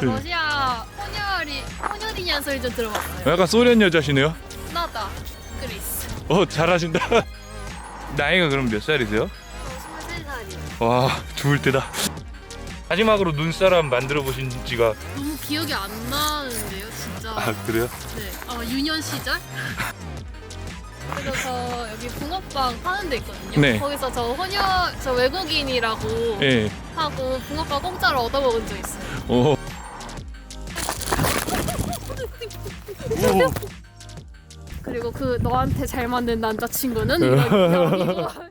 러시아 혼혈이 혼혈이냐는 소리 좀 들어봤어요. 약간 소련 여자시네요. 나다 그리스. 어 잘하신다. 나이가 그럼 몇 살이세요? 저 23살이요. 와 좋을 때다. 마지막으로 눈사람 만들어 보신 지가 너무 기억이 안 나는데요, 진짜. 아 그래요? 네. 어, 유년 시절? 그래서 저 여기 붕어빵 파는 데 있거든요. 네. 거기서 저 혼혈, 저 외국인이라고 예. 하고 붕어빵 공짜로 얻어먹은 적 있어요. 오. 오. 그리고 그 너한테 잘 맞는 남자친구는 이런 이거